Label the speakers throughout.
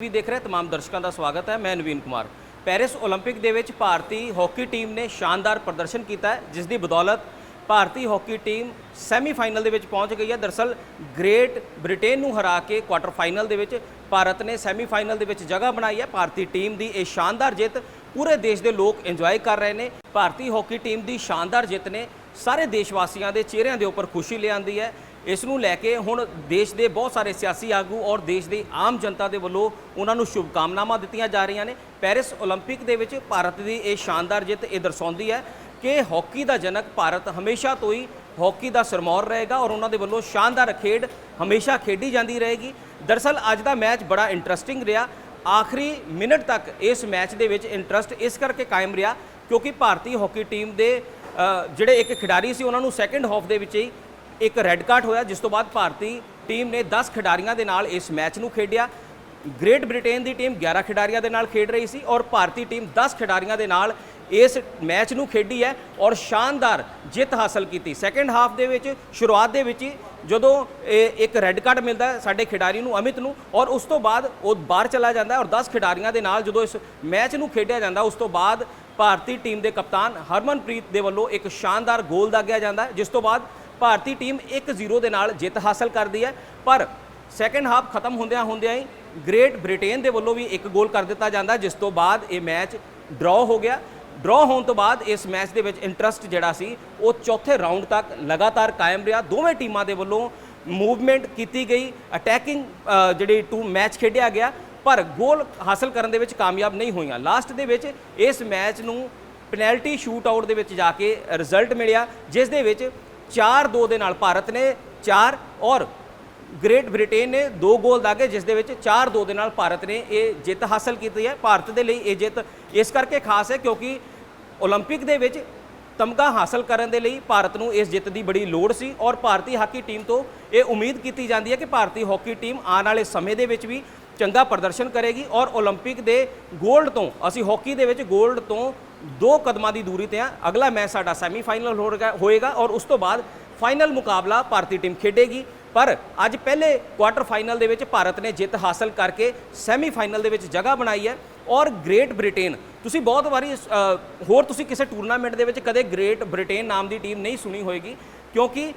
Speaker 1: ਵੀ ਦੇਖ ਰਹੇ तमाम ਦਰਸ਼ਕਾਂ ਦਾ ਸਵਾਗਤ ਹੈ ਮੈਂ ਨਵੀਨ ਕੁਮਾਰ ਪੈਰਿਸ 올림픽 ਦੇ ਵਿੱਚ ਭਾਰਤੀ ਹਾਕੀ ਟੀਮ ਨੇ ਸ਼ਾਨਦਾਰ ਪ੍ਰਦਰਸ਼ਨ ਕੀਤਾ ਹੈ ਜਿਸ ਦੀ ਬਦੌਲਤ ਭਾਰਤੀ ਹਾਕੀ ਟੀਮ ਸੈਮੀਫਾਈਨਲ ਦੇ ਵਿੱਚ ਪਹੁੰਚ ਗਈ ਹੈ ਦਰਸਲ ਗ੍ਰੇਟ ਬ੍ਰਿਟੇਨ ਨੂੰ ਹਰਾ ਕੇ ਕੁਆਟਰ ਫਾਈਨਲ ਦੇ ਵਿੱਚ ਭਾਰਤ ਨੇ ਸੈਮੀਫਾਈਨਲ ਦੇ ਵਿੱਚ ਜਗ੍ਹਾ ਬਣਾਈ ਹੈ ਭਾਰਤੀ ਟੀਮ ਦੀ ਇਹ ਸ਼ਾਨਦਾਰ ਜਿੱਤ ਪੂਰੇ ਦੇਸ਼ ਦੇ ਲੋਕ ਇੰਜੋਏ ਕਰ ਰਹੇ ਨੇ ਭਾਰਤੀ ਹਾਕੀ ਟੀਮ ਦੀ ਸ਼ਾਨਦਾਰ ਜਿੱਤ ਨੇ ਸਾਰੇ ਦੇਸ਼ ਵਾਸੀਆਂ ਦੇ ਚਿਹਰਿਆਂ ਦੇ ਉੱਪਰ ਖੁਸ਼ੀ ਲਿਆਂਦੀ ਹੈ ਇਸ ਨੂੰ ਲੈ ਕੇ ਹੁਣ ਦੇਸ਼ ਦੇ ਬਹੁਤ ਸਾਰੇ ਸਿਆਸੀ ਆਗੂ ਔਰ ਦੇਸ਼ ਦੀ ਆਮ ਜਨਤਾ ਦੇ ਵੱਲੋਂ ਉਹਨਾਂ ਨੂੰ ਸ਼ੁਭਕਾਮਨਾਵਾਂ ਦਿੱਤੀਆਂ ਜਾ ਰਹੀਆਂ ਨੇ ਪੈਰਿਸ 올림픽 ਦੇ ਵਿੱਚ ਭਾਰਤ ਦੀ ਇਹ ਸ਼ਾਨਦਾਰ ਜਿੱਤ ਇਹ ਦਰਸਾਉਂਦੀ ਹੈ ਕਿ ਹਾਕੀ ਦਾ ਜਨਕ ਭਾਰਤ ਹਮੇਸ਼ਾ ਤੋਂ ਹੀ ਹਾਕੀ ਦਾ ਸਰਮੌਰ ਰਹੇਗਾ ਔਰ ਉਹਨਾਂ ਦੇ ਵੱਲੋਂ ਸ਼ਾਨਦਾਰ ਖੇਡ ਹਮੇਸ਼ਾ ਖੇਡੀ ਜਾਂਦੀ ਰਹੇਗੀ ਦਰਸਲ ਅੱਜ ਦਾ ਮੈਚ ਬੜਾ ਇੰਟਰਸਟਿੰਗ ਰਿਹਾ ਆਖਰੀ ਮਿੰਟ ਤੱਕ ਇਸ ਮੈਚ ਦੇ ਵਿੱਚ ਇੰਟਰਸਟ ਇਸ ਕਰਕੇ ਕਾਇਮ ਰਿਹਾ ਕਿਉਂਕਿ ਭਾਰਤੀ ਹਾਕੀ ਟੀਮ ਦੇ ਅ, ਜਿਹੜੇ ਇੱਕ ਖਿਡਾਰੀ ਸੀ ਉਹਨਾਂ ਨੂੰ ਸੈਕੰਡ ਹਾਫ ਦੇ ਵਿੱਚ ਹੀ ਇੱਕ ਰੈੱਡ ਕਾਰਡ ਹੋਇਆ, ਜਿਸ ਤੋਂ ਬਾਅਦ ਭਾਰਤੀ ਟੀਮ ਨੇ 10 ਖਿਡਾਰੀਆਂ ਦੇ ਨਾਲ ਇਸ ਮੈਚ ਨੂੰ ਖੇਡਿਆ। ਗ੍ਰੇਟ ਬ੍ਰਿਟੇਨ ਦੀ ਟੀਮ 11 ਖਿਡਾਰੀਆਂ ਦੇ ਨਾਲ ਖੇਡ ਰਹੀ ਸੀ ਔਰ ਭਾਰਤੀ ਟੀਮ 10 ਖਿਡਾਰੀਆਂ ਦੇ ਨਾਲ ਇਸ ਮੈਚ ਨੂੰ ਖੇਡੀ ਹੈ ਔਰ ਸ਼ਾਨਦਾਰ ਜਿੱਤ ਹਾਸਲ ਕੀਤੀ। ਸੈਕੰਡ ਹਾਫ ਦੇ ਵਿੱਚ, ਸ਼ੁਰੂਆਤ ਦੇ ਵਿੱਚ ਹੀ ਜਦੋਂ ਇਹ ਇੱਕ ਰੈੱਡ ਕਾਰਡ ਮਿਲਦਾ ਸਾਡੇ ਖਿਡਾਰੀ ਨੂੰ, ਅਮਿਤ ਨੂੰ ਔਰ ਉਸ ਤੋਂ ਬਾਅਦ ਉਹ ਬਾਹਰ ਚਲਾ ਜਾਂਦਾ ਔਰ 10 ਖਿਡਾਰੀਆਂ ਦੇ ਨਾਲ ਜਦੋਂ ਇਸ ਮੈਚ ਨੂੰ ਖੇਡਿਆ ਜਾਂਦਾ, ਉਸ ਤੋਂ ਬਾਅਦ ਭਾਰਤੀ ਟੀਮ ਦੇ ਕਪਤਾਨ ਹਰਮਨਪ੍ਰੀਤ ਦੇ ਵੱਲੋਂ ਇੱਕ ਸ਼ਾਨਦਾਰ ਗੋਲ ਦਾਗਿਆ ਜਾਂਦਾ ਜਿਸ ਤੋਂ ਬਾਅਦ ਭਾਰਤੀ ਟੀਮ 1-0 ਦੇ ਨਾਲ ਜਿੱਤ ਹਾਸਲ ਕਰਦੀ ਹੈ, ਪਰ ਸੈਕੰਡ ਹਾਫ ਖਤਮ ਹੁੰਦਿਆਂ ਹੁੰਦਿਆਂ ਹੀ ਗ੍ਰੇਟ ਬ੍ਰਿਟੇਨ ਦੇ ਵੱਲੋਂ ਵੀ ਇੱਕ ਗੋਲ ਕਰ ਦਿੱਤਾ ਜਾਂਦਾ, ਜਿਸ ਤੋਂ ਬਾਅਦ ਇਹ ਮੈਚ ਡਰਾਅ ਹੋ ਗਿਆ। ਡਰਾਅ ਹੋਣ ਤੋਂ ਬਾਅਦ ਇਸ ਮੈਚ ਦੇ ਵਿੱਚ ਇੰਟਰਸਟ ਜਿਹੜਾ ਸੀ, ਉਹ ਚੌਥੇ ਰਾਊਂਡ ਤੱਕ ਲਗਾਤਾਰ ਕਾਇਮ ਰਿਹਾ। ਦੋਵੇਂ ਟੀਮਾਂ ਦੇ ਵੱਲੋਂ ਮੂਵਮੈਂਟ ਕੀਤੀ ਗਈ ਅਟੈਕਿੰਗ ਜਿਹੜੀ ਟੂ ਮੈਚ ਖੇਡਿਆ ਗਿਆ, ਪਰ ਗੋਲ ਹਾਸਲ ਕਰਨ ਦੇ ਵਿੱਚ ਕਾਮਯਾਬ ਨਹੀਂ ਹੋਈਆਂ। ਲਾਸਟ ਦੇ ਵਿੱਚ ਇਸ ਮੈਚ ਨੂੰ ਪੈਨਲਟੀ ਸ਼ੂਟ ਆਊਟ ਦੇ ਵਿੱਚ ਜਾ ਕੇ ਰਿਜ਼ਲਟ ਮਿਲਿਆ, ਜਿਸ ਦੇ ਵਿੱਚ 4-2 ਦੇ ਨਾਲ ਭਾਰਤ ਨੇ 4 ਔਰ ਗ੍ਰੇਟ ਬ੍ਰਿਟੇਨ ਨੇ 2 ਗੋਲ ਦਾਗੇ ਜਿਸ ਦੇ ਵਿੱਚ 4-2 ਦੇ ਨਾਲ ਭਾਰਤ ਨੇ ਇਹ ਜਿੱਤ ਹਾਸਲ ਕੀਤੀ ਹੈ ਭਾਰਤ ਦੇ ਲਈ ਇਹ ਜਿੱਤ ਇਸ ਕਰਕੇ ਖਾਸ ਹੈ ਕਿਉਂਕਿ 올림픽 ਦੇ ਵਿੱਚ ਤਮਗਾ ਹਾਸਲ ਕਰਨ ਦੇ ਲਈ ਭਾਰਤ ਨੂੰ ਇਸ ਜਿੱਤ ਦੀ ਬੜੀ ਲੋੜ ਸੀ ਔਰ ਭਾਰਤੀ ਹਾਕੀ ਟੀਮ ਤੋਂ ਇਹ ਉਮੀਦ ਕੀਤੀ ਜਾਂਦੀ ਹੈ ਕਿ ਭਾਰਤੀ ਹਾਕੀ ਟੀਮ ਆਉਣ ਵਾਲੇ ਸਮੇਂ ਦੇ ਵਿੱਚ ਵੀ ਚੰਗਾ ਪ੍ਰਦਰਸ਼ਨ ਕਰੇਗੀ ਔਰ 올림픽 ਦੇ 골ਡ ਤੋਂ, ਅਸੀਂ ਹਾਕੀ ਦੇ ਵਿੱਚ 골ਡ ਤੋਂ ਦੋ ਕਦਮਾਂ ਦੀ ਦੂਰੀ ਤੇ ਆ ਅਗਲਾ ਮੈਚ ਸਾਡਾ ਸੈਮੀਫਾਈਨਲ ਹੋਏਗਾ ਔਰ ਉਸ ਤੋਂ ਬਾਅਦ ਫਾਈਨਲ ਮੁਕਾਬਲਾ ਭਾਰਤੀ ਟੀਮ ਖੇਡੇਗੀ। ਪਰ ਅੱਜ ਪਹਿਲੇ ਕੁਆਟਰ ਫਾਈਨਲ ਦੇ ਵਿੱਚ ਭਾਰਤ ਨੇ ਜਿੱਤ ਹਾਸਲ ਕਰਕੇ ਸੈਮੀਫਾਈਨਲ ਦੇ ਵਿੱਚ ਜਗ੍ਹਾ ਬਣਾਈ ਹੈ ਔਰ ਗ੍ਰੇਟ ਬ੍ਰਿਟੇਨ ਤੁਸੀਂ ਬਹੁਤ ਵਾਰੀ ਹੋਰ ਤੁਸੀਂ ਕਿਸੇ ਟੂਰਨਾਮੈਂਟ ਦੇ ਵਿੱਚ ਕਦੇ ਗ੍ਰੇਟ ਬ੍ਰਿਟੇਨ ਨਾਮ ਦੀ ਟੀਮ ਨਹੀਂ ਸੁਣੀ ਹੋਏਗੀ, ਕਿਉਂਕਿ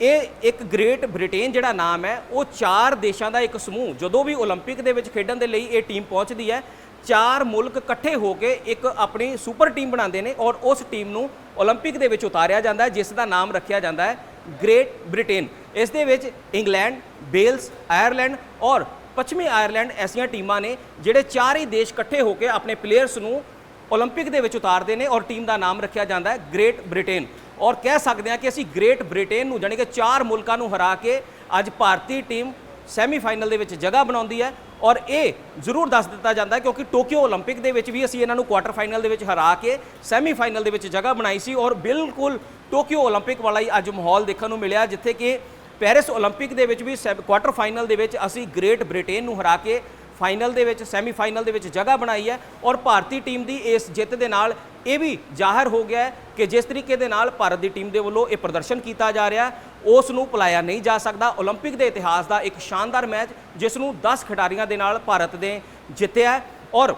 Speaker 1: ਇਹ ਇੱਕ ਗ੍ਰੇਟ ਬ੍ਰਿਟੇਨ ਜਿਹੜਾ ਨਾਮ ਹੈ ਉਹ ਚਾਰ ਦੇਸ਼ਾਂ ਦਾ ਇੱਕ ਸਮੂਹ ਜਦੋਂ ਵੀ 올림픽 ਦੇ ਵਿੱਚ ਖੇਡਣ ਦੇ ਲਈ ਇਹ ਟੀਮ ਪਹੁੰਚਦੀ ਹੈ ਚਾਰ ਮੁਲਕ ਇਕੱਠੇ ਹੋ ਕੇ ਇੱਕ ਆਪਣੀ ਸੁਪਰ ਟੀਮ ਬਣਾਉਂਦੇ ਨੇ ਔਰ ਉਸ ਟੀਮ ਨੂੰ 올림픽 ਦੇ ਵਿੱਚ ਉਤਾਰਿਆ ਜਾਂਦਾ ਹੈ ਜਿਸ ਦਾ ਨਾਮ ਰੱਖਿਆ ਜਾਂਦਾ ਹੈ ਗ੍ਰੇਟ ਬ੍ਰਿਟੇਨ ਇਸ ਦੇ ਵਿੱਚ ਇੰਗਲੈਂਡ ਬੇਲਸ ਆਇਰਲੈਂਡ ਔਰ ਪੱਛਮੀ ਆਇਰਲੈਂਡ ਐਸੀਆਂ ਟੀਮਾਂ ਨੇ ਜਿਹੜੇ ਚਾਰ ਹੀ ਦੇਸ਼ ਇਕੱਠੇ ਹੋ ਕੇ ਆਪਣੇ ਪਲੇਅਰਸ ਨੂੰ 올림픽 ਦੇ ਵਿੱਚ ਉਤਾਰਦੇ ਨੇ ਔਰ ਟੀਮ ਦਾ ਨਾਮ ਰੱਖਿਆ ਜਾਂਦਾ ਹੈ ਗ੍ਰੇਟ ਬ੍ਰਿਟੇਨ ਔਰ ਕਹਿ ਸਕਦੇ ਹਾਂ ਕਿ ਅਸੀਂ ਗ੍ਰੇਟ ਬ੍ਰਿਟੇਨ ਨੂੰ ਜਾਣੀ ਕਿ ਚਾਰ ਮੁਲਕਾਂ ਨੂੰ ਹਰਾ ਕੇ ਅੱਜ ਭਾਰਤੀ ਟੀਮ ਸੈਮੀਫਾਈਨਲ ਦੇ ਵਿੱਚ ਜਗ੍ਹਾ ਬਣਾਉਂਦੀ ਹੈ ਔਰ ਇਹ ਜ਼ਰੂਰ ਦੱਸ ਦਿੱਤਾ ਜਾਂਦਾ ਹੈ ਕਿਉਂਕਿ ਟੋਕੀਓ 올림픽 ਦੇ ਵਿੱਚ ਵੀ ਅਸੀਂ ਇਹਨਾਂ ਨੂੰ ਕੁਆਟਰ ਫਾਈਨਲ ਦੇ ਵਿੱਚ ਹਰਾ ਕੇ ਸੈਮੀਫਾਈਨਲ ਦੇ ਵਿੱਚ ਜਗ੍ਹਾ ਬਣਾਈ ਸੀ ਔਰ ਬਿਲਕੁਲ ਟੋਕੀਓ 올림픽 ਵਾਲਾ ਹੀ ਅੱਜ ਮਾਹੌਲ ਦੇਖਣ ਨੂੰ ਮਿਲਿਆ ਜਿੱਥੇ ਕਿ ਪੈਰਿਸ 올림픽 ਦੇ ਵਿੱਚ ਵੀ ਕੁਆਟਰ ਫਾਈਨਲ ਦੇ ਵਿੱਚ ਅਸੀਂ ਗ੍ਰੇਟ ਬ੍ਰਿਟੇਨ ਨੂੰ ਹਰਾ ਕੇ ਫਾਈਨਲ ਦੇ ਵਿੱਚ ਸੈਮੀਫਾਈਨਲ ਦੇ ਵਿੱਚ ਜਗ੍ਹਾ ਬਣਾਈ ਹੈ ਔਰ ਭਾਰਤੀ ਟੀਮ ਦੀ ਇਸ ਜਿੱਤ ਦੇ ਨਾਲ ਇਹ ਵੀ ਜ਼ਾਹਰ ਹੋ ਗਿਆ ਹੈ ਕਿ ਜਿਸ ਤਰੀਕੇ ਦੇ ਨਾਲ ਭਾਰਤ ਦੀ ਟੀਮ ਦੇ ਵੱਲੋਂ ਇਹ ਪ੍ਰਦਰਸ਼ਨ ਕੀਤਾ ਜਾ ਰਿਹਾ ਹੈ, ਉਸ ਨੂੰ ਭੁਲਾਇਆ ਨਹੀਂ ਜਾ ਸਕਦਾ 올림픽 ਦੇ ਇਤਿਹਾਸ ਦਾ ਇੱਕ ਸ਼ਾਨਦਾਰ ਮੈਚ ਜਿਸ ਨੂੰ 10 ਖਿਡਾਰੀਆਂ ਦੇ ਨਾਲ ਭਾਰਤ ਨੇ ਜਿੱਤਿਆ ਹੈ ਔਰ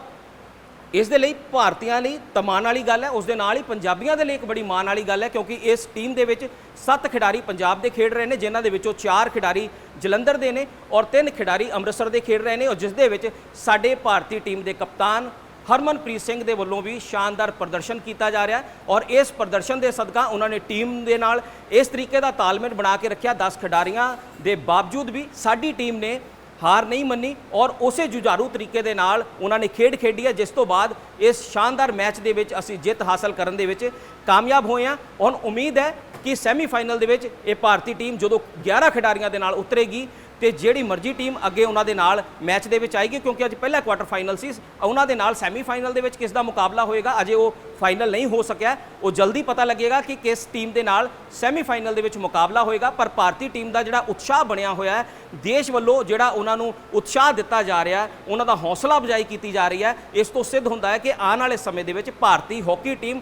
Speaker 1: ਇਸ ਦੇ ਲਈ ਭਾਰਤੀਆਂ ਲਈ ਤਮਾਨ ਵਾਲੀ ਗੱਲ ਹੈ, ਉਸ ਦੇ ਨਾਲ ਹੀ ਪੰਜਾਬੀਆਂ ਦੇ ਲਈ ਇੱਕ ਬੜੀ ਮਾਣ ਵਾਲੀ ਗੱਲ ਹੈ, ਕਿਉਂਕਿ ਇਸ ਟੀਮ ਦੇ ਵਿੱਚ 7 ਖਿਡਾਰੀ ਪੰਜਾਬ ਦੇ ਖੇਡ ਰਹੇ ਨੇ, ਜਿਨ੍ਹਾਂ ਦੇ ਵਿੱਚੋਂ 4 ਖਿਡਾਰੀ ਜਲੰਧਰ ਦੇ ਨੇ ਔਰ 3 ਖਿਡਾਰੀ ਅੰਮ੍ਰਿਤਸਰ ਦੇ ਖੇਡ ਰਹੇ ਨੇ ਔਰ ਜਿਸ ਦੇ ਵਿੱਚ ਸਾਡੇ ਭਾਰਤੀ ਟੀਮ ਦੇ ਕਪਤਾਨ ਹਰਮਨਪ੍ਰੀਤ ਸਿੰਘ ਦੇ ਵੱਲੋਂ ਵੀ ਸ਼ਾਨਦਾਰ ਪ੍ਰਦਰਸ਼ਨ ਕੀਤਾ ਜਾ ਰਿਹਾ ਔਰ ਇਸ ਪ੍ਰਦਰਸ਼ਨ ਦੇ ਸਦਕਾ ਉਹਨਾਂ ਨੇ ਟੀਮ ਦੇ ਨਾਲ ਇਸ ਤਰੀਕੇ ਦਾ ਤਾਲਮੇਲ ਬਣਾ ਕੇ ਰੱਖਿਆ 10 ਖਿਡਾਰੀਆਂ ਦੇ ਬਾਵਜੂਦ ਵੀ ਸਾਡੀ ਟੀਮ ਨੇ ਹਾਰ ਨਹੀਂ ਮੰਨੀ ਔਰ ਉਸੇ ਜੁਝਾਰੂ ਤਰੀਕੇ ਦੇ ਨਾਲ ਉਹਨਾਂ ਨੇ ਖੇਡ ਖੇਡੀ ਹੈ, ਜਿਸ ਤੋਂ ਬਾਅਦ ਇਸ ਸ਼ਾਨਦਾਰ ਮੈਚ ਦੇ ਵਿੱਚ ਅਸੀਂ ਜਿੱਤ ਹਾਸਲ ਕਰਨ ਦੇ ਵਿੱਚ ਕਾਮਯਾਬ ਹੋਏ ਹਾਂ। ਔਰ ਉਮੀਦ ਹੈ ਕਿ ਸੈਮੀਫਾਈਨਲ ਦੇ ਵਿੱਚ ਇਹ ਭਾਰਤੀ ਟੀਮ ਜਦੋਂ 11 ਖਿਡਾਰੀਆਂ ਦੇ ਨਾਲ ਉਤਰੇਗੀ ਤੇ ਜਿਹੜੀ ਮਰਜ਼ੀ ਟੀਮ ਅੱਗੇ ਉਹਨਾਂ ਦੇ ਨਾਲ ਮੈਚ ਦੇ ਵਿੱਚ ਆਏਗੀ, ਕਿਉਂਕਿ ਅੱਜ ਪਹਿਲਾ ਕੁਆਟਰ ਫਾਈਨਲ ਸੀ। ਉਹਨਾਂ ਦੇ ਨਾਲ ਸੈਮੀਫਾਈਨਲ ਦੇ ਵਿੱਚ ਕਿਸ ਦਾ ਮੁਕਾਬਲਾ ਹੋਏਗਾ, ਅਜੇ ਉਹ ਫਾਈਨਲ ਨਹੀਂ ਹੋ ਸਕਿਆ। ਉਹ ਜਲਦੀ ਪਤਾ ਲੱਗੇਗਾ ਕਿ ਕਿਸ ਟੀਮ ਦੇ ਨਾਲ ਸੈਮੀਫਾਈਨਲ ਦੇ ਵਿੱਚ ਮੁਕਾਬਲਾ ਹੋਏਗਾ। ਪਰ ਭਾਰਤੀ ਟੀਮ ਦਾ ਜਿਹੜਾ ਉਤਸ਼ਾਹ ਬਣਿਆ ਹੋਇਆ ਹੈ, ਦੇਸ਼ ਵੱਲੋਂ ਜਿਹੜਾ ਉਹਨਾਂ ਨੂੰ ਉਤਸ਼ਾਹ ਦਿੱਤਾ ਜਾ ਰਿਹਾ ਉਹਨਾਂ ਦਾ ਹੌਸਲਾ ਅਫਜ਼ਾਈ ਕੀਤੀ ਜਾ ਰਹੀ ਹੈ। ਇਸ ਤੋਂ ਸਿੱਧ ਹੁੰਦਾ ਹੈ ਕਿ ਆਉਣ ਵਾਲੇ ਸਮੇਂ ਦੇ ਵਿੱਚ ਭਾਰਤੀ ਹਾਕੀ ਟੀਮ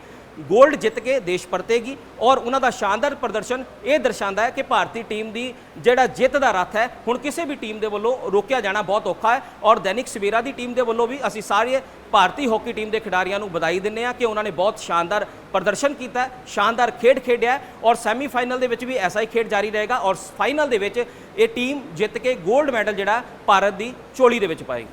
Speaker 1: 골ਡ ਜਿੱਤ ਕੇ ਦੇਸ਼ ਪਰਤੇਗੀ ਔਰ ਉਹਨਾਂ ਦਾ ਸ਼ਾਨਦਾਰ ਪ੍ਰਦਰਸ਼ਨ ਇਹ ਦਰਸਾਉਂਦਾ ਹੈ ਕਿ ਭਾਰਤੀ ਟੀਮ ਦੀ ਜਿਹੜਾ ਜਿੱਤ ਦਾ ਰੱਥ ਹੈ, ਹੁਣ ਕਿਸੇ ਵੀ ਟੀਮ ਦੇ ਵੱਲੋਂ ਰੋਕਿਆ ਜਾਣਾ ਬਹੁਤ ਔਖਾ ਹੈ ਔਰ ਦੈਨਿਕ ਸਵੇਰਾ ਦੀ ਟੀਮ ਦੇ ਵੱਲੋਂ ਵੀ ਅਸੀਂ ਸਾਰੇ ਭਾਰਤੀ ਹਾਕੀ ਟੀਮ ਦੇ ਖਿਡਾਰੀਆਂ ਨੂੰ ਵਧਾਈ ਦਿੰਦੇ ਹਾਂ ਕਿ ਉਹਨਾਂ ਨੇ ਬਹੁਤ ਸ਼ਾਨਦਾਰ ਪ੍ਰਦਰਸ਼ਨ ਕੀਤਾ ਸ਼ਾਨਦਾਰ ਖੇਡ ਖੇਡਿਆ ਹੈ ਔਰ ਸੈਮੀਫਾਈਨਲ ਦੇ ਵਿੱਚ ਵੀ ਐਸਾ ਹੀ ਖੇਡ ਜਾਰੀ ਰਹੇਗਾ ਔਰ ਫਾਈਨਲ ਦੇ ਵਿੱਚ ਇਹ ਟੀਮ ਜਿੱਤ ਕੇ 골ਡ ਮੈਡਲ ਜਿਹੜਾ ਭਾਰਤ ਦੀ ਚੋਲੀ ਦੇ ਵਿੱਚ ਪਾਏਗੀ।